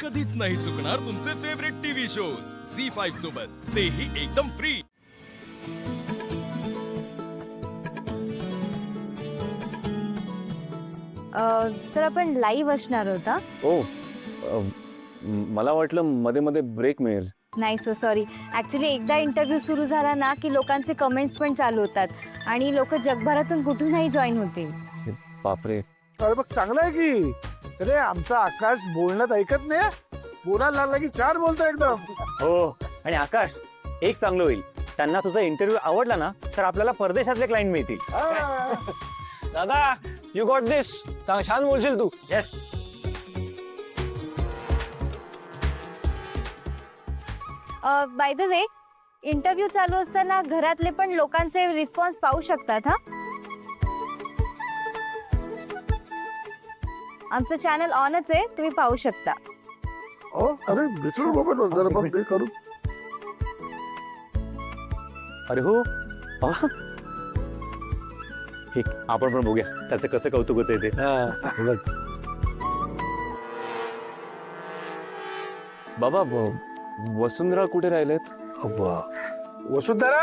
कधीच नाही चुकणार तुमचे favourite TV shows C five सोबत. तेही एकदम फ्री अ, सर आपण लाईव्ह असणार होता. ओ अ, म- मला वाटलं मध्ये मध्ये ब्रेक मिळेल. नाही सर सॉरी ॲक्च्युली एकदा इंटरव्ह्यू सुरू झाला ना की लोकांचे कमेंट्स पण चालू होतात. आणि लोक जगभरातून कुठूनही जॉईन होतील. बापरे. अरे बघ चांगलं आहे की? अरे आमचा आकाश बोलण्यात ऐकत नाही. बोलायला लागला की चार बोलतो एकदम. हो आणि आकाश एक चांगलं होईल. त्यांना तुझा इंटरव्ह्यू आवडला ना तर आपल्याला परदेशातले क्लायंट मिळतील. हा. दादा यू गॉट दिस चांग छान बोलशील तू. Yes by the way interview चालू असताना घरातले पण लोकांचे रिस्पॉन्स पाहू शकतात हा? आमचं चॅनल ऑनच आहे तुम्ही पाहू शकता हो अरे विसरू नको जरा बघ ते करू अरे हो. हे आपण पण बघूया त्याचं कसं कौतुक होतंय ते हा, बघ. बाबा व- वसुंधरा कुठे राहिलेत अब्बा. वसुंधरा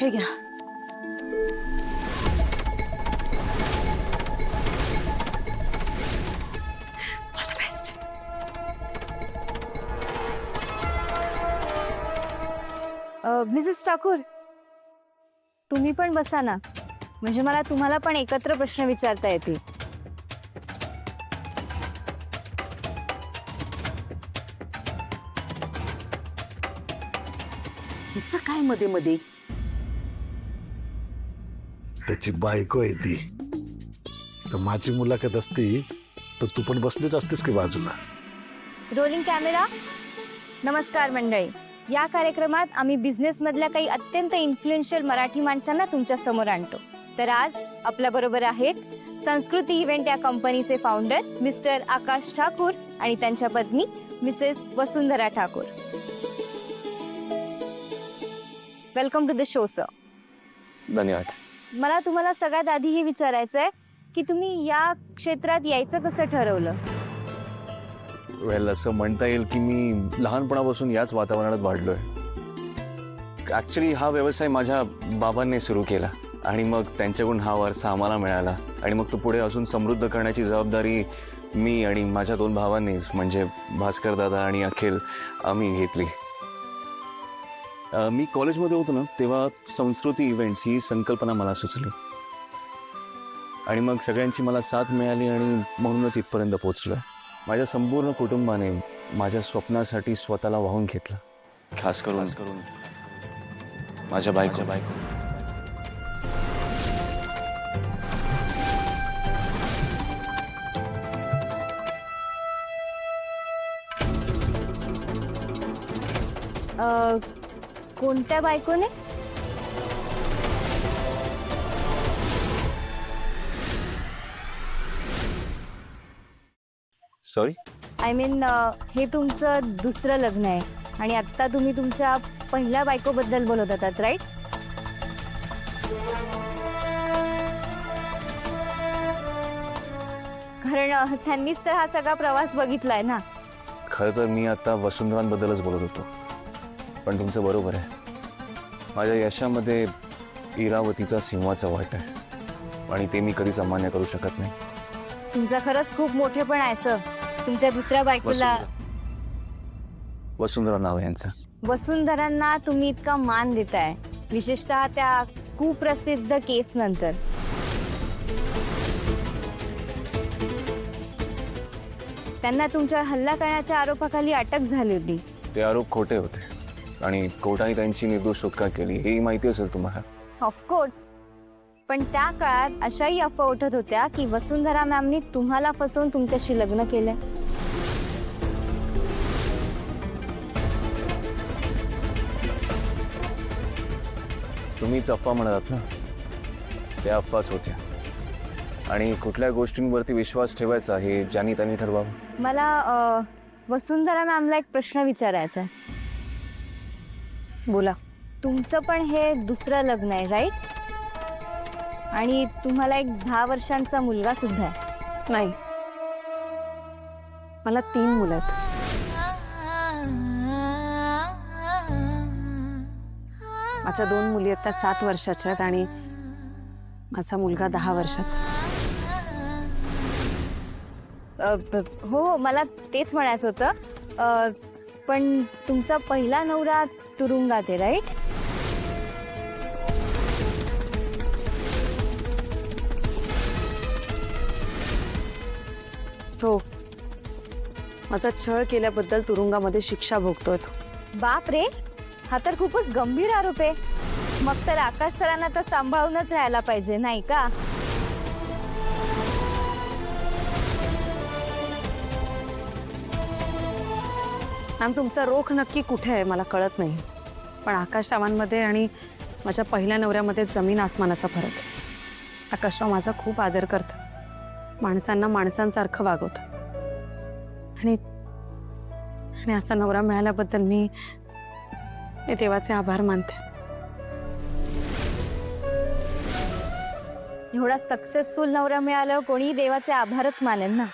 हे घ्या मिसेस ठाकूर तुम्ही पण बसा ना. म्हणजे मला तुम्हाला पण एकत्र प्रश्न विचारता येतील. हिचं काय मध्ये मध्ये? त्याची बायको आहे ती. तर माझी मुलाखत असती तर तू पण बसलीच असतीस की बाजूला? रोलिंग कॅमेरा नमस्कार मंडळी. या कार्यक्रमात आम्ही बिझनेसमधल्या काही अत्यंत इन्फ्लुएन्शियल मराठी माणसांना तुमच्यासमोर आणतो. तर आज आपल्या बरोबर आहेत संस्कृती इव्हेंट या कंपनीचे फाउंडर मिस्टर आकाश ठाकूर आणि त्यांच्या पत्नी Mrs Vasundhara Thakur. Welcome to the show sir धन्यवाद. मला तुम्हाला सगळ्यात आधी हे विचारायचं आहे की तुम्ही या क्षेत्रात यायचं कसं ठरवलं? वेल असं म्हणता येईल की मी लहानपणापासून याच वातावरणात वाढलो आहे ॲक्च्युली हा व्यवसाय माझ्या बाबांनी सुरू केला आणि मग त्यांच्याकडून हा वारसा आम्हाला मिळाला आणि मग तो पुढे अजून समृद्ध करण्याची जबाबदारी मी आणि माझ्या दोन भावांनीच म्हणजे भास्कर दादा आणि अखिल आम्ही घेतली. मी कॉलेजमध्ये होतो ना तेव्हा संस्कृती इव्हेंट्स ही संकल्पना मला सुचली. आणि मग सगळ्यांची मला साथ मिळाली आणि म्हणूनच इथपर्यंत पोचलो आहे माझ्या संपूर्ण कुटुंबाने माझ्या स्वप्नासाठी स्वतःला वाहून घेतलं. खास करून करून माझ्या बायको. बायको. अ, कोणत्या बायकोने? सॉरी आय मीन हे तुमचं दुसरं लग्न आहे. आणि आत्ता तुम्ही तुमच्या पहिल्या बायकोबद्दल बोलत होतात राईट कारण त्यांनीच तर हा सगळा प्रवास बघितलाय ना. खरं तर मी आता वसुंधरांबद्दलच बोलत होतो. पण तुमचं बरोबर आहे. माझ्या यशामध्ये इरावतीचा सिंहाचा वाट आहे. आणि ते मी कधीच अमान्य करू शकत नाही. तुमचा खरंच खूप मोठेपण आहे सर तुमच्या दुसऱ्या बायकोला वसुंधरा. नाव आहे यांचं. वसुंधरांना तुम्ही इतका मान देताय. विशेषतः त्या कुप्रसिद्ध केस नंतर त्यांना तुमच्यावर हल्ला करण्याच्या आरोपाखाली अटक झाली होती. ते आरोप खोटे होते. आणि कोर्टाने त्यांची निर्दोष सुटका केली हेही माहिती असेल तुम्हाला. ऑफकोर्स पण त्या काळात अशाही अफवा उठत होत्या की वसुंधरा मॅमनी तुम्हाला फसवून तुमच्याशी लग्न केलंय तुम्हीच अफवा म्हणत ना? त्या अफवाच होत्या. आणि कुठल्या गोष्टींवरती विश्वास ठेवायचा हे ज्यांनी त्यांनी ठरवावं? मला अ, वसुंधरा मॅमला एक प्रश्न विचारायचा आहे. बोला. तुमचं पण हे दुसरं लग्न आहे राईट? आणि तुम्हाला एक दहा वर्षांचा मुलगा सुद्धा आहे. नाही. मला तीन मुलं आहेत. माझ्या दोन मुली आहेत त्या सात वर्षाच्या आहेत आणि माझा मुलगा दहा वर्षाचा अ, हो हो मला तेच म्हणायचं होतं. अ, पण तुमचा पहिला नवरा तुरुंगात आहे राईट हो माझा छळ केल्याबद्दल तुरुंगामध्ये शिक्षा भोगतोय तो. बाप रे हा तर खूपच गंभीर आरोप आहे. मग तर आकाश सरांना तर सांभाळूनच राहायला पाहिजे नाही का? मॅम तुमचा रोख नक्की कुठे आहे? मला कळत नाही. पण आकाशरावांमध्ये आणि माझ्या पहिल्या नवऱ्यामध्ये जमीन आसमानाचा फरक आकाशराव माझा खूप आदर करतात. माणसांना माणसांसारखं वागवत. आणि आणि असा नवरा मिळाल्याबद्दल मी मी देवाचे आभार मानते. एवढा सक्सेसफुल नवरा मिळाल्यावर कोणी देवाचे आभारच मानेल ना?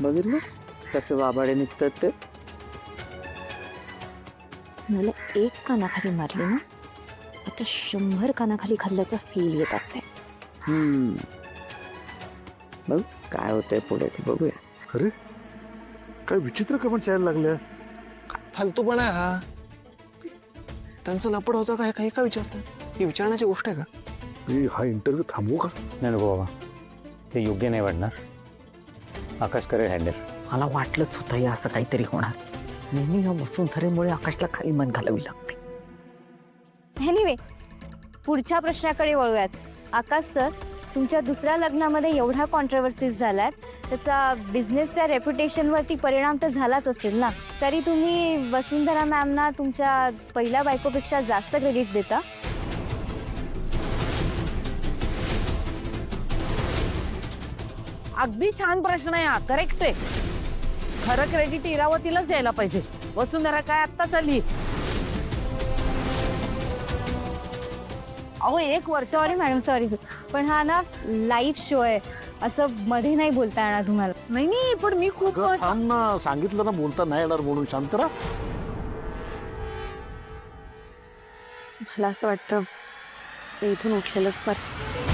बघितलंस? कसं वाबाडे निघतात ते? मला एक कानाखाली मारली ना आता शंभर कानाखाली खाल्ल्याचा फील येत हम्म. बघ काय होतंय पुढे ते बघूया. अरे काय विचित्र कमेंट्स यायला लागल्या. फालतूपणा आहे हा. त्यांचं लपड होतं काय काही का विचारतात? ही विचारण्याची गोष्ट आहे का? मी हा इंटरव्ह्यू थांबवू का? नाही नको बाबा. ते योग्य नाही वाटणार. आकाश करेल हँडल मला वाटलंच होतं हे असं काहीतरी होणार. नेहमी या वसुंधरेमुळे आकाशला खाली मन घालावी लागते. एनिवे पुढच्या प्रश्नाकडे वळूयात. आकाश सर तुमच्या दुसऱ्या लग्नामध्ये एवढा कॉन्ट्रोवर्सीज झालात त्याचा बिझनेसच्या रेप्युटेशनवरती परिणाम तर झालाच असेल ना? तरी तुम्ही वसुंधरा मॅमना तुमच्या पहिल्या बायकोपेक्षा जास्त क्रेडिट देता? अगदी छान प्रश्न आहे हा. करेक्ट आहे. खरं क्रेडिट इरावतीलाच द्यायला पाहिजे. वसुंधरा काय आत्ताच आली अहो एक वर्ष सॉरी मॅडम सॉरी पण हा ना लाईव्ह शो आहे. असं मध्ये नाही बोलता येणार तुम्हाला. नाही नाही पण मी खूप अगं, थांब ना. सांगितलं ना बोलता नाही येणार म्हणून. शांत राहा. मला असं वाटतं मी इथून उठलेलंच बरं.